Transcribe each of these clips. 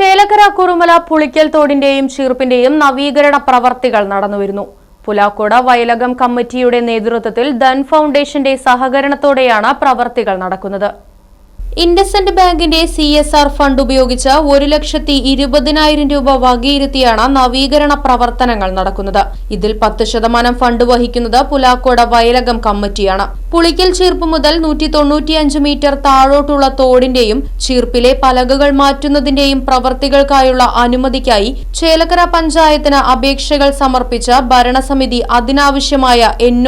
Chelakkara Kurumala Pulikkal തോടിന്റെയും ചീർപ്പിന്റെയും നവീകരണ പ്രവർത്തികൾ നടന്നുവരുന്നു. പുലാക്കോട് വയലകം കമ്മിറ്റിയുടെ നേതൃത്വത്തിൽ ധൻ ഫൗണ്ടേഷന്റെ സഹകരണത്തോടെയാണ് പ്രവർത്തികൾ നടക്കുന്നത്. ഇൻഡസെന്റ് ബാങ്കിന്റെ സി എസ് ആർ ഫണ്ട് ഉപയോഗിച്ച് ഒരു ലക്ഷത്തി ഇരുപതിനായിരം രൂപ വകയിരുത്തിയാണ് നവീകരണ പ്രവർത്തനങ്ങൾ നടക്കുന്നത്. ഇതിൽ പത്ത് ശതമാനം ഫണ്ട് വഹിക്കുന്നത് പുലാക്കോട് വയലകം കമ്മിറ്റിയാണ്. പുളിക്കൽ ചീർപ്പ് മുതൽ നൂറ്റി തൊണ്ണൂറ്റിയഞ്ച് മീറ്റർ താഴോട്ടുള്ള തോടിന്റെയും ചീർപ്പിലെ പലകകൾ മാറ്റുന്നതിന്റെയും പ്രവർത്തികൾക്കായുള്ള അനുമതിക്കായി ചേലക്കര പഞ്ചായത്തിന് അപേക്ഷകൾ സമർപ്പിച്ച ഭരണസമിതി അതിനാവശ്യമായ എൻ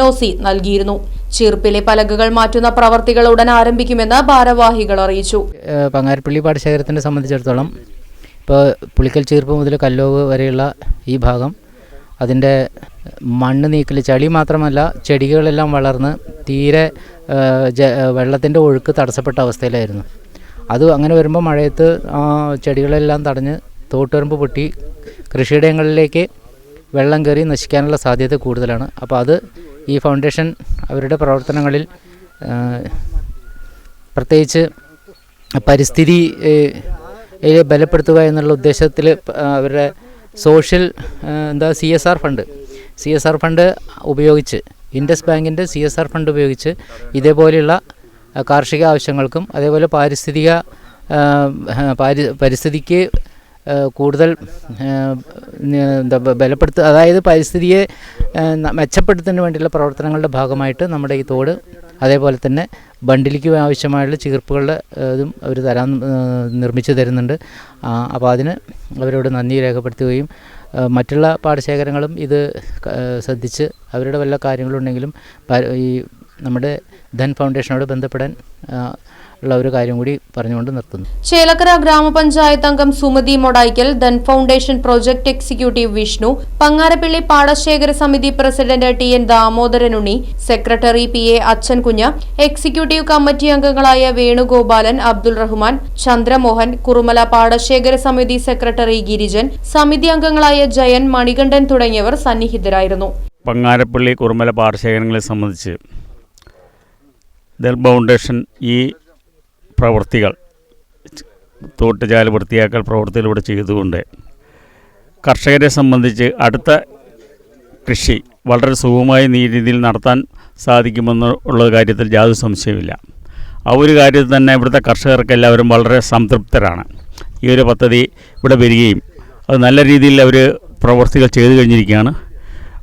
നൽകിയിരുന്നു. ചീർപ്പിലെ പലകകൾ മാറ്റുന്ന പ്രവർത്തികൾ ഉടൻ ആരംഭിക്കുമെന്ന് ഭാരവാഹികൾ അറിയിച്ചു. പങ്ങാരപ്പള്ളി പാടശേഖരത്തിനെ സംബന്ധിച്ചിടത്തോളം ഇപ്പോൾ പുളിക്കൽ ചീർപ്പ് മുതൽ കല്ലോവ് വരെയുള്ള ഈ ഭാഗം അതിന്റെ മണ്ണ് നീക്കൽ ചളി മാത്രമല്ല ചെടികളെല്ലാം വളർന്ന് തീരെ വെള്ളത്തിന്റെ ഒഴുക്ക് തടസ്സപ്പെട്ട അവസ്ഥയിലായിരുന്നു. അത് അങ്ങനെ വരുമ്പോൾ മഴയത്ത് ചെടികളെല്ലാം തടഞ്ഞ് തോട്ടുവരമ്പ് പൊട്ടി കൃഷിയിടങ്ങളിലേക്ക് വെള്ളം കയറി നശിക്കാനുള്ള സാധ്യത കൂടുതലാണ്. അപ്പോൾ അത് ഈ ഫൗണ്ടേഷൻ അവരുടെ പ്രവർത്തനങ്ങളിൽ പ്രത്യേകിച്ച് പരിസ്ഥിതി ബലപ്പെടുത്തുക എന്നുള്ള ഉദ്ദേശത്തിൽ അവരുടെ സോഷ്യൽ എന്താ C S R fund. C S R fund ഉപയോഗിച്ച് ഇൻഡസ് ബാങ്കിന്റെ സി എസ് ആർ ഫണ്ട് ഉപയോഗിച്ച് ഇതേപോലെയുള്ള കാർഷിക ആവശ്യങ്ങൾക്കും അതേപോലെ പാരിസ്ഥിതിക പരിസ്ഥിതിക്ക് കൂടുതൽ എന്താ അതായത് പരിസ്ഥിതിയെ മെച്ചപ്പെടുത്തുന്നതിന് വേണ്ടിയുള്ള പ്രവർത്തനങ്ങളുടെ ഭാഗമായിട്ട് നമ്മുടെ ഈ തോട് അതേപോലെ തന്നെ ബണ്ടിലിക്ക് ആവശ്യമായുള്ള ചീർപ്പുകളുടെ ഏഹ്, ഇതും അവർ തരാൻ നിർമ്മിച്ചു തരുന്നുണ്ട്. അപ്പോൾ അതിന് അവരോട് നന്ദി രേഖപ്പെടുത്തുകയും മറ്റുള്ള പാടശേഖരങ്ങളും ഇത് ശ്രദ്ധിച്ച് അവരുടെ വല്ല കാര്യങ്ങളുണ്ടെങ്കിലും ഈ നമ്മുടെ ധൻ ഫൗണ്ടേഷനോട് ബന്ധപ്പെടാൻ ഉള്ള ഒരു കാര്യം കൂടി പറഞ്ഞുകൊണ്ട് നിർത്തുന്നു. ചേലക്കര ഗ്രാമപഞ്ചായത്ത് അംഗം Sumathi Modayikkal Dhan foundation project executive Vishnu Pangarappilly പാടശേഖര സമിതി president T N Damodaranunni secretary P A Achankunju executive committee അംഗങ്ങളായ വേണുഗോപാലൻ അബ്ദുൾ റഹ്മാൻ ചന്ദ്രമോഹൻ കുറുമല പാടശേഖര സമിതി സെക്രട്ടറി ഗിരിജൻ സമിതി അംഗങ്ങളായ ജയൻ മണികണ്ഠൻ തുടങ്ങിയവർ സന്നിഹിതരായിരുന്നു. പങ്ങാരപ്പള്ളി കുറുമല പാടശേഖരങ്ങളെ സംബന്ധിച്ച് ദൽ ഫൗണ്ടേഷൻ ഈ പ്രവൃത്തികൾ തോട്ടുചാൽ വൃത്തിയാക്കൽ പ്രവൃത്തിയിലൂടെ ചെയ്തുകൊണ്ട് കർഷകരെ സംബന്ധിച്ച് അടുത്ത കൃഷി വളരെ സുഗമമായ നീ രീതിയിൽ നടത്താൻ സാധിക്കുമെന്നുള്ള കാര്യത്തിൽ യാതൊരു സംശയമില്ല ആ ഒരു കാര്യത്തിൽ തന്നെ ഇവിടുത്തെ കർഷകർക്ക് എല്ലാവരും വളരെ സംതൃപ്തരാണ്. ഈ ഒരു പദ്ധതി ഇവിടെ വരികയും അത് നല്ല രീതിയിൽ അവർ പ്രവൃത്തികൾ ചെയ്തു കഴിഞ്ഞിരിക്കുകയാണ്.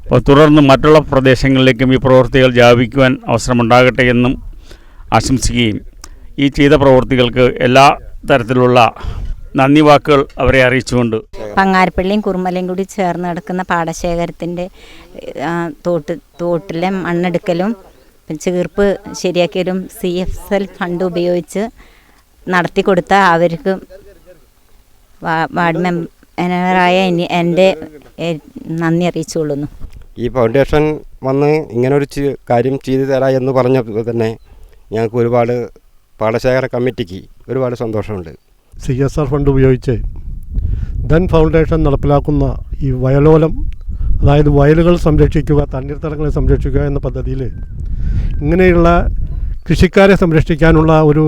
അപ്പോൾ തുടർന്ന് മറ്റുള്ള പ്രദേശങ്ങളിലേക്കും ഈ പ്രവൃത്തികൾ വ്യാപിക്കുവാൻ അവസരമുണ്ടാകട്ടെ എന്നും ആശംസിക്കുകയും ഈ ചെയ്ത പ്രവൃത്തികൾക്ക് എല്ലാ തരത്തിലുള്ള നന്ദി വാക്കുകൾ അവരെ അറിയിച്ചുകൊണ്ട് പങ്ങാരപ്പള്ളിയും കുറുമലയും കൂടി ചേർന്ന് കിടക്കുന്ന പാടശേഖരത്തിന്റെ തോട്ട് തോട്ടിലെ മണ്ണെടുക്കലും ചീർപ്പ് ശരിയാക്കിയതും സി എഫ് എൽ ഫണ്ട് ഉപയോഗിച്ച് നടത്തി കൊടുത്ത അവർക്ക് വാർഡ് മെമ്പറായ എന്റെ നന്ദി അറിയിച്ചുകൊള്ളുന്നു. ഈ ഫൗണ്ടേഷൻ വന്ന് ഇങ്ങനൊരു കാര്യം ചെയ്തു തരാം എന്ന് പറഞ്ഞപ്പോൾ തന്നെ ഞങ്ങൾക്ക് ഒരുപാട് പാടശേഖര കമ്മിറ്റിക്ക് ഒരുപാട് സന്തോഷമുണ്ട്. സി എസ് ആർ ഫണ്ട് ഉപയോഗിച്ച് ധൻ ഫൗണ്ടേഷൻ നടപ്പിലാക്കുന്ന ഈ വയലോലം അതായത് വയലുകൾ സംരക്ഷിക്കുക തണ്ണീർത്തടങ്ങളെ സംരക്ഷിക്കുക എന്ന പദ്ധതിയിൽ ഇങ്ങനെയുള്ള കൃഷിക്കാരെ സംരക്ഷിക്കാനുള്ള ഒരു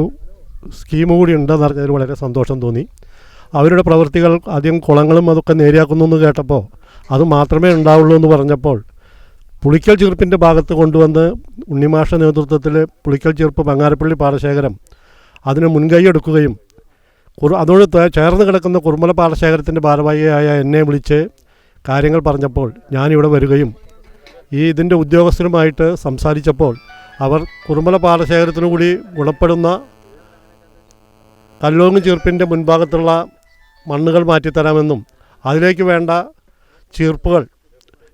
സ്കീം കൂടി ഉണ്ടെന്ന് അറിഞ്ഞതിൽ വളരെ സന്തോഷം തോന്നി. അവരുടെ പ്രവൃത്തികൾ ആദ്യം കുളങ്ങളും അതൊക്കെ നേരെയാക്കുന്നു എന്ന് കേട്ടപ്പോൾ അത് മാത്രമേ ഉണ്ടാവുള്ളൂ എന്ന് പറഞ്ഞപ്പോൾ പുളിക്കൽ ചെറുപ്പിന്റെ ഭാഗത്ത് കൊണ്ടുവന്ന് ഉണ്ണിമാഷ നേതൃത്വത്തിൽ പുളിക്കൽ ചെറുപ്പ് ബങ്ങാരപ്പള്ളി പാടശേഖരം അതിന് മുൻകൈ എടുക്കുകയും കുറു അതോട് ചേർന്ന് കിടക്കുന്ന കുറുമല പാടശേഖരത്തിന്റെ ഭാരവാഹിയായ എന്നെ വിളിച്ച് കാര്യങ്ങൾ പറഞ്ഞപ്പോൾ ഞാനിവിടെ വരികയും ഈ ഇതിന്റെ ഉദ്യോഗസ്ഥരുമായിട്ട് സംസാരിച്ചപ്പോൾ അവർ കുറുമല പാടശേഖരത്തിനു കൂടി ഗുണപ്പെടുന്ന കല്ലോങ് ചീർപ്പിന്റെ മുൻഭാഗത്തുള്ള മണ്ണുകൾ മാറ്റിത്തരാമെന്നും അതിലേക്ക് വേണ്ട ചീർപ്പുകൾ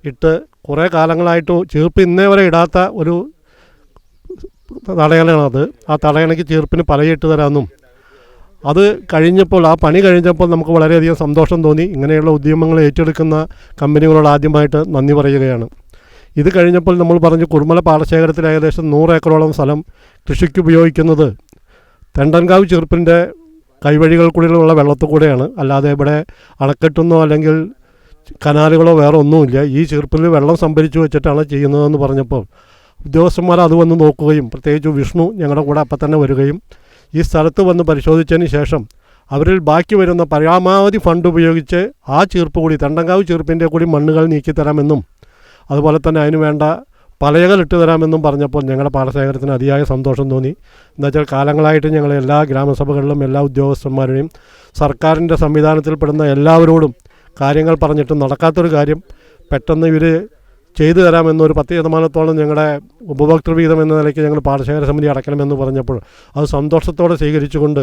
ഇട്ട് കുറേ കാലങ്ങളായിട്ട് ചീർപ്പ് ഇന്നേ വരെ ഇടാത്ത ഒരു തടയണയാണത്. ആ തടയണയ്ക്ക് ചീർപ്പിന് പലയിട്ട് തരാമെന്നും. അത് കഴിഞ്ഞപ്പോൾ ആ പണി കഴിഞ്ഞപ്പോൾ നമുക്ക് വളരെയധികം സന്തോഷം തോന്നി. ഇങ്ങനെയുള്ള ഉദ്യമങ്ങൾ ഏറ്റെടുക്കുന്ന കമ്പനികളോട് ആദ്യമായിട്ട് നന്ദി പറയുകയാണ്. ഇത് കഴിഞ്ഞപ്പോൾ നമ്മൾ പറഞ്ഞു കുർമല പാടശേഖരത്തിൽ ഏകദേശം നൂറ് ഏക്കറോളം സ്ഥലം കൃഷിക്ക് ഉപയോഗിക്കുന്നത് തെണ്ടൻകാവ് ചെറുപ്പിന്റെ കൈവഴികൾ കൂടിയുള്ള വെള്ളത്തിൽ കൂടെയാണ്. അല്ലാതെ ഇവിടെ അണക്കെട്ടുന്നോ അല്ലെങ്കിൽ കനാലുകളോ വേറെ ഒന്നുമില്ല. ഈ ചെറുപ്പിൽ വെള്ളം സംഭരിച്ചു വെച്ചിട്ടാണ് ചെയ്യുന്നതെന്ന് പറഞ്ഞപ്പോൾ ഉദ്യോഗസ്ഥന്മാർ അത് വന്ന് നോക്കുകയും പ്രത്യേകിച്ച് വിഷ്ണു ഞങ്ങളുടെ കൂടെ അപ്പം തന്നെ വരികയും ഈ സ്ഥലത്ത് വന്ന് പരിശോധിച്ചതിന് ശേഷം അവരിൽ ബാക്കി വരുന്ന പരമാവധി ഫണ്ട് ഉപയോഗിച്ച് ആ ചീർപ്പ് കൂടി തണ്ടങ്കാവ് ചീർപ്പിന്റെ കൂടി മണ്ണുകൾ നീക്കിത്തരാമെന്നും അതുപോലെ തന്നെ അതിന് വേണ്ട പലയകൾ ഇട്ട് തരാമെന്നും പറഞ്ഞപ്പോൾ ഞങ്ങളുടെ പാടശേഖരത്തിന് അതിയായ സന്തോഷം തോന്നി. എന്നുവെച്ചാൽ കാലങ്ങളായിട്ട് ഞങ്ങൾ എല്ലാ ഗ്രാമസഭകളിലും എല്ലാ ഉദ്യോഗസ്ഥന്മാരുടെയും സർക്കാരിന്റെ സംവിധാനത്തിൽപ്പെടുന്ന എല്ലാവരോടും കാര്യങ്ങൾ പറഞ്ഞിട്ട് നടക്കാത്തൊരു കാര്യം പെട്ടെന്ന് ഇവർ ചെയ്തു തരാമെന്നൊരു പത്ത് ശതമാനത്തോളം ഞങ്ങളുടെ ഉപഭോക്തൃ വീതം എന്ന നിലയ്ക്ക് ഞങ്ങൾ പാടശേഖര സമിതി അടയ്ക്കണമെന്ന് പറഞ്ഞപ്പോൾ അത് സന്തോഷത്തോടെ സ്വീകരിച്ചുകൊണ്ട്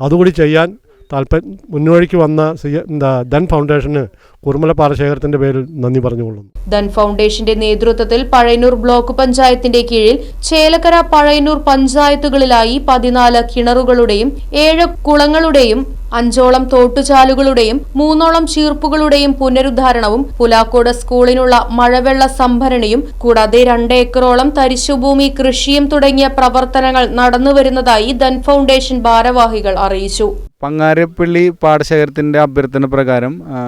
അതുകൂടി ചെയ്യാൻ താല്പര്യം മുന്നോഴിക്ക് വന്ന എന്താ ധൻ ഫൗണ്ടേഷന് കുറുമല പാടശേഖരത്തിന്റെ പേരിൽ നന്ദി പറഞ്ഞുകൊള്ളുന്നു. ധൻ ഫൗണ്ടേഷന്റെ നേതൃത്വത്തിൽ പഴയന്നൂർ ബ്ലോക്ക് പഞ്ചായത്തിന്റെ കീഴിൽ ചേലക്കര പഴയന്നൂർ പഞ്ചായത്തുകളിലായി പതിനാല് കിണറുകളുടെയും ഏഴ് കുളങ്ങളുടെയും അഞ്ചോളം തോട്ടുചാലുകളുടെയും മൂന്നോളം ചീർപ്പുകളുടെയും പുനരുദ്ധാരണവും പുലാക്കോട് സ്കൂളിനുള്ള മഴവെള്ള സംഭരണിയും കൂടാതെ രണ്ട് ഏക്കറോളം തരിശുഭൂമി കൃഷിയും തുടങ്ങിയ പ്രവർത്തനങ്ങൾ നടന്നുവരുന്നതായി ധൻ ഫൗണ്ടേഷൻ ഭാരവാഹികൾ അറിയിച്ചു. പങ്ങാരപ്പള്ളി പാടശേഖരത്തിന്റെ അഭ്യർത്ഥന പ്രകാരം ആ,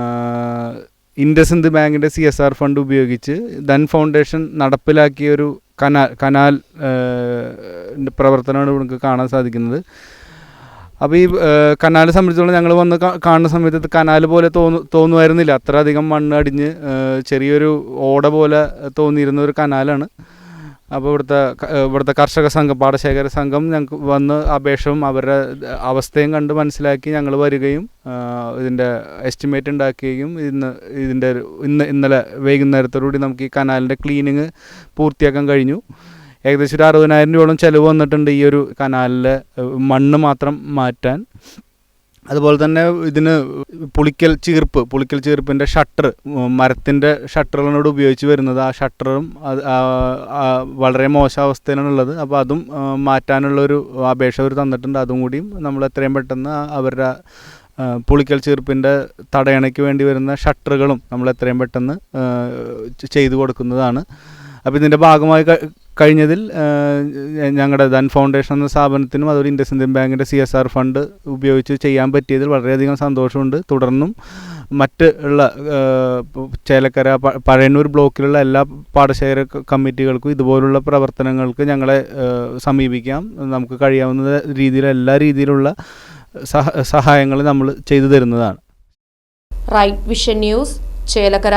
ബാങ്കിന്റെ സി എസ് ആർ ഫണ്ട് ഉപയോഗിച്ച് ധൻ ഫൗണ്ടേഷൻ നടപ്പിലാക്കിയ ഒരു കനാൽ കനാൽ പ്രവർത്തനമാണ് നമുക്ക് കാണാൻ സാധിക്കുന്നത്. അപ്പോൾ ഈ കനാൽ സംബന്ധിച്ചോളം ഞങ്ങൾ വന്ന് കാണുന്ന സമയത്ത് കനാൽ പോലെ തോന്നു തോന്നുമായിരുന്നില്ല അത്ര അധികം മണ്ണ് അടിഞ്ഞ് ചെറിയൊരു ഓട പോലെ തോന്നിയിരുന്ന ഒരു കനാലാണ്. അപ്പോൾ ഇവിടുത്തെ ഇവിടുത്തെ കർഷക സംഘം പാടശേഖര സംഘം ഞങ്ങൾക്ക് വന്ന് അപേക്ഷവും അവരുടെ അവസ്ഥയും കണ്ട് മനസ്സിലാക്കി ഞങ്ങൾ വരികയും ഇതിന്റെ എസ്റ്റിമേറ്റ് ഉണ്ടാക്കുകയും ഇന്ന് ഇതിന്റെ ഇന്ന് ഇന്നലെ വൈകുന്നേരത്തോടുകൂടി നമുക്ക് ഈ കനാലിന്റെ ക്ലീനിങ് പൂർത്തിയാക്കാൻ കഴിഞ്ഞു. ഏകദേശം ഒരു അറുപതിനായിരം രൂപയോളം ചിലവ് വന്നിട്ടുണ്ട് ഈ ഒരു കനാലിലെ മണ്ണ് മാത്രം മാറ്റാൻ. അതുപോലെ തന്നെ ഇതിന് പുളിക്കൽ ചീർപ്പ് പുളിക്കൽ ചീർപ്പിന്റെ ഷട്ടർ മരത്തിന്റെ ഷട്ടറുകളോട് ഉപയോഗിച്ച് വരുന്നത്. ആ ഷട്ടറും വളരെ അവസ്ഥയിലാണുള്ളത്. അപ്പോൾ അതും മാറ്റാനുള്ളൊരു അപേക്ഷ അവർ തന്നിട്ടുണ്ട്. അതും കൂടിയും നമ്മൾ എത്രയും പെട്ടെന്ന് അവരുടെ പുളിക്കൽ ചീർപ്പിന്റെ തടയണയ്ക്ക് വേണ്ടി വരുന്ന ഷട്ടറുകളും നമ്മൾ എത്രയും പെട്ടെന്ന് ചെയ്തു കൊടുക്കുന്നതാണ്. അപ്പോൾ ഇതിന്റെ ഭാഗമായി കഴിഞ്ഞതിൽ ഞങ്ങളുടെ ധൻ ഫൗണ്ടേഷൻ എന്ന സ്ഥാപനത്തിനും അതുപോലെ ഇൻഡസ് ഇന്ത്യൻ ബാങ്കിന്റെ സി എസ് ആർ ഫണ്ട് ഉപയോഗിച്ച് ചെയ്യാൻ പറ്റിയതിൽ വളരെയധികം സന്തോഷമുണ്ട്. തുടർന്നും മറ്റ് ഉള്ള ചേലക്കര പഴയന്നൂർ ബ്ലോക്കിലുള്ള എല്ലാ പാടശേഖര കമ്മിറ്റികൾക്കും ഇതുപോലുള്ള പ്രവർത്തനങ്ങൾക്ക് ഞങ്ങളെ സമീപിക്കാം. നമുക്ക് കഴിയാവുന്ന രീതിയിൽ എല്ലാ രീതിയിലുള്ള സഹ സഹായങ്ങൾ നമ്മൾ ചെയ്തു തരുന്നതാണ്. Right Vision News Chelakkara.